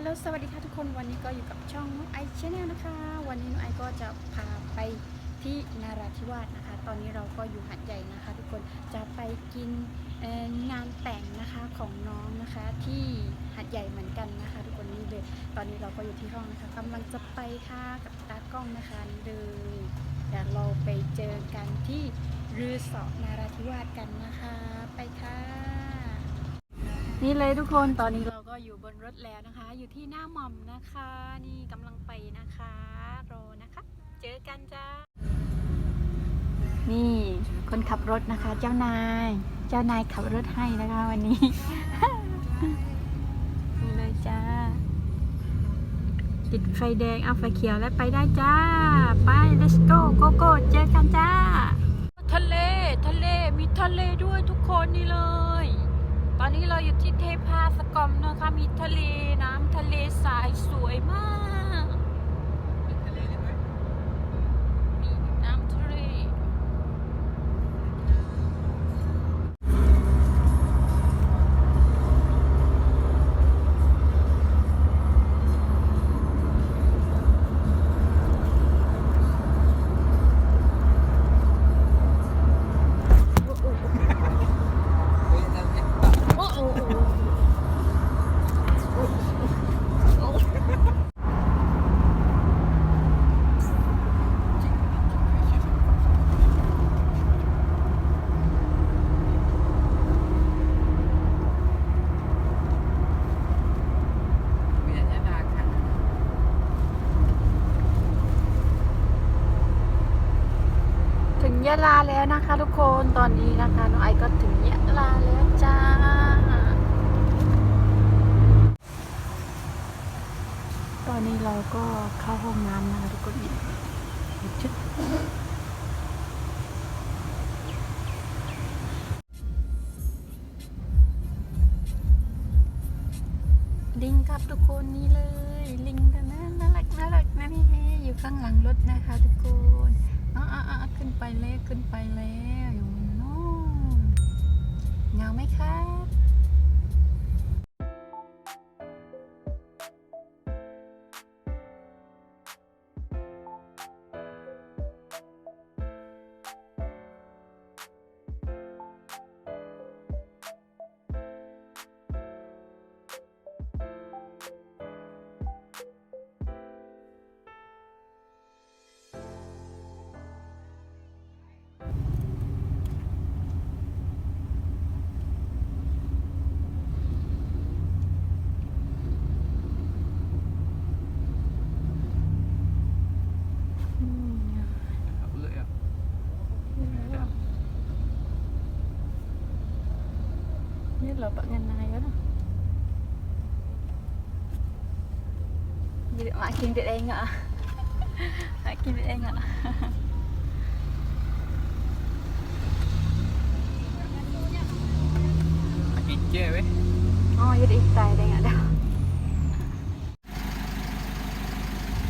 ลโหลสวัสดีค่ะทุกคนวันนี้ก็อยู่กับช่องน้องไอชแนลนะคะ วันนี้น้องไอก็จะพาไปที่นาราธิวาสนะคะ ตอนนี้เราก็อยู่หัดใหญ่นะคะ ทุกคนจะไปกินงานแต่งนะคะของน้องนะคะที่หัดใหญ่เหมือนกันนะคะ ทุกคนนี่เลยตอนนี้เราก็อยู่ที่ห้องนะคะกำลังจะไปค่ะกับตากล้องนะคะเลยเดี๋ยวเราไปเจอกันที่รือสอนาราธิวาสกันนะคะ ไปค่ะ นี่เลยทุกคนตอนนี้เราก็อยู่บนรถแล้วนะคะ อยู่ที่หน้าหม่อมนะคะ นี่กำลังไปนะคะรอนะคะ เจอกันจ้านี่คนขับรถนะคะ เจ้านาย เจ้านายขับรถให้นะคะวันนี้นี่เลยจ้าติดไฟแดงเอาไฟเขียวแล้วไปได้จ้า ไป let's go go go เจอกันจ้า ทะเลทะเลมีทะเลด้วยทุกคนนี่เลย ตอนนี้เราอยู่ที่เทพาสกอมนะคะมีทะเลนะเลสายสวยมาก มีน้ำทะเล โอ้โหถึงยะลาแล้วนะคะ ทุกคนตอนนี้นะคะน้องไอก็ถึงยะลาแล้วจ้าตอนนี้เราก็เข้าห้องน้ำนะคะทุกคนนี่จุดลิงครับทุกคนนี่เลย ลิงตัวนั้นน่ารักน่ารักนะนี่อยู่ข้างหลังรถนะคะทุกคน Nhất là bạn ngân này đó Gì được mãi kim được đen ạ Mãi kim được đen ạ กินเจ้เว้ย Ồ, vậy đi tài đen ạ đâu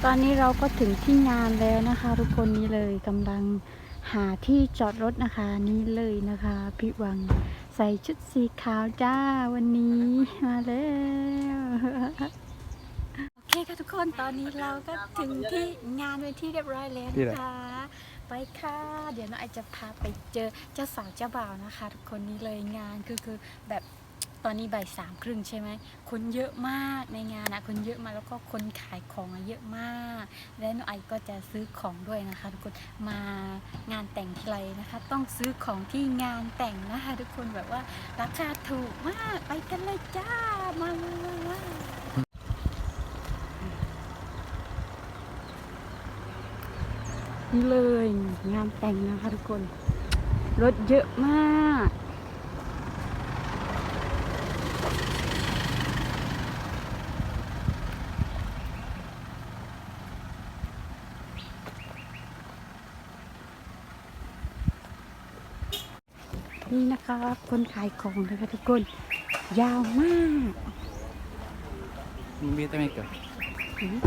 ตอนนี้เราก็ถึงที่งานแล้วนะคะ ทุกคนนี่เลยกำลังหาที่จอดรถนะคะ นี่เลยนะคะพี่วัง ใส่ชุดสีขาวจ้าวันนี้มาแล้วโอเคค่ะทุกคนตอนนี้เราก็ถึงที่งานเป็นที่เรียบร้อยแล้วนะคะ ไปค่ะ เดี๋ยวน้องไอจะพาไปเจอเจ้าสาวเจ้าบ่าวนะคะ ทุกคนนี้เลยงานคือคือแบบ ตอนนี้บ่ายสามครึ่งใช่ไหมคนเยอะมากในงานนะคนเยอะมากแล้วก็คนขายของอเยอะมาก และน้องไอก็จะซื้อของด้วยนะคะ ทุกคนมางานแต่งทีไรนะคะ ต้องซื้อของที่งานแต่งนะคะ ทุกคนแบบว่าราคาถูกมากไปกันเลยจ้ามามามามานี่เลยงานแต่งนะคะทุกคน รถเยอะมาก คะคนขายของนะคะทุกคน ยาวมากมึงเบี้ยได้ไหมเกิดอืม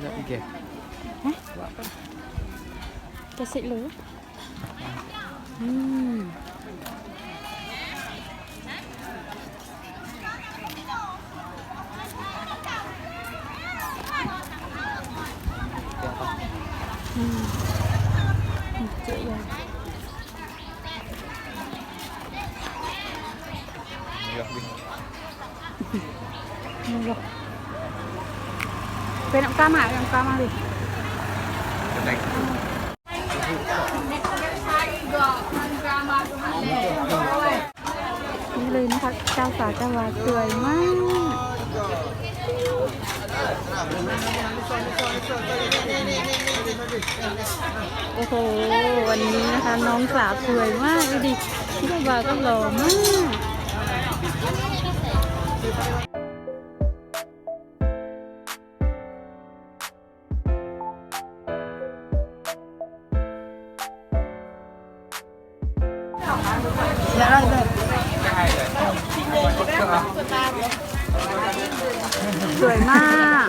Tidak tiga. Kasih lu. Hmm. Siapa? Iya, Bi. Murah. Pengen kamar, yang kamar deh. Kedai. นี่เลยนะคะเจ้าสาวเจ้าวาสวยมากโอ้โหวันนี้นะคะน้องสาวสวยมากดูดิเจ้าบ่าก็หล่อมาก สวยมาก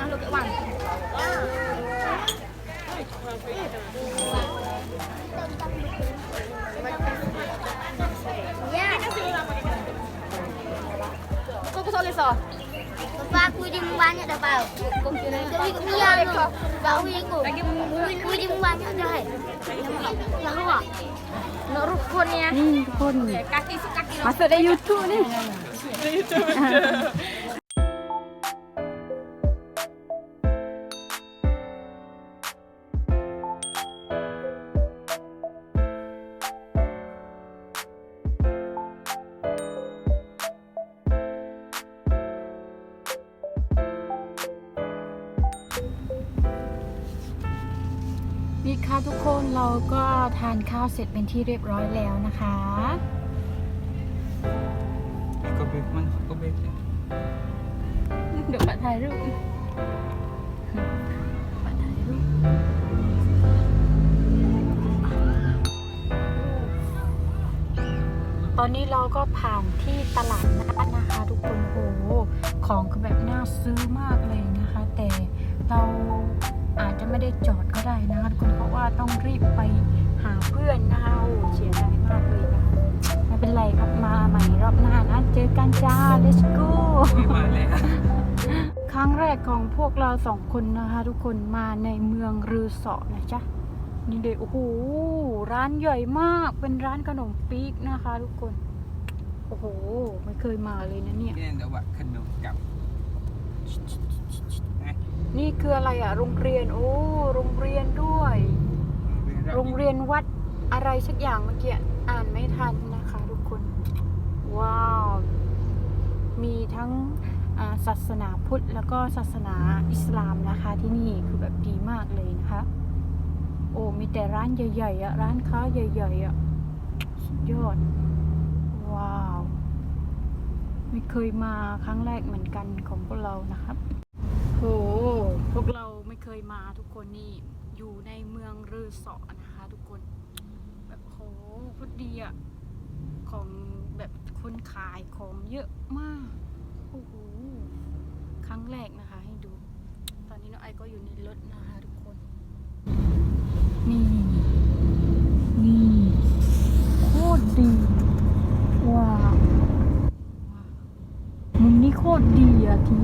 one, look at one. Yeah. Kau kusok lesa. Papa aku di banyak dah bau. Tapi aku dia tu. Bau ni aku. Aku di banyak dah. Nak apa? Nak rukun ya. Hmm, rukun. Kaki kaki. Masuk dari YouTube ni. YouTube. นี่นี่ค่ะทุกคนเราก็ทานข้าวเสร็จเป็นที่เรียบร้อยแล้วนะคะ Kau beb mana? Kau beb. เดี๋ยวมาถ่ายรูปมาถ่ายรูปตอนนี้เราก็ผ่านที่ตลาดนัดนะคะ ทุกคนโอ้โหของคือแบบน่าซื้อมากเลยนะคะ แต่เรา อาจจะไม่ได้จอดก็ได้นะคะทุกคนเพราะว่าต้องรีบไปหาเพื่อนนะคะโอ้โหเสียดายมากเลยนะคะไม่เป็นไรครับมาใหม่รอบหน้านะเจอกันจ้า let's go Boleh. ครั้งแรกของพวกเราสองคนนะคะทุกคนมาในเมืองรือเสอนะจ๊ะนี่เด็โอ้โหร้านใหญ่มากเป็นร้านขนมปี๊กนะคะ ทุกคนโอ้โหไม่เคยมาเลยนะเนี่ย Ni nak buat kena kap. นี่ คืออะไรอะโรงเรียน โอ้โรงเรียนด้วย โรงเรียนวัดอะไรสักอย่างเมื่อกี้อ่านไม่ทันนะคะทุกคน ว้าว มีทั้งอ่าศาสนาพุทธแล้วก็ศาสนาอิสลามนะคะ ที่นี่คือแบบดีมากเลยนะคะ โอ้มีแต่ร้านใหญ่ๆอะร้านค้าใหญ่ๆอะสุดยอด ว้าว ไม่เคยมาครั้งแรกเหมือนกันของพวกเรานะครับโหพวกเราไม่เคยมาทุกคนนี่ อยู่ในเมืองรือเสอนะคะทุกคน แบบโหโคตรดีอะของแบบคนขายของเยอะมากโอ้โหครั้งแรกนะคะ ให้ดู ตอนนี้น้องไอก็อยู่ในรถนะคะทุกคน นี่ นี่โคตรดีว้าวว้าวมุมนี้โคตรดีอะที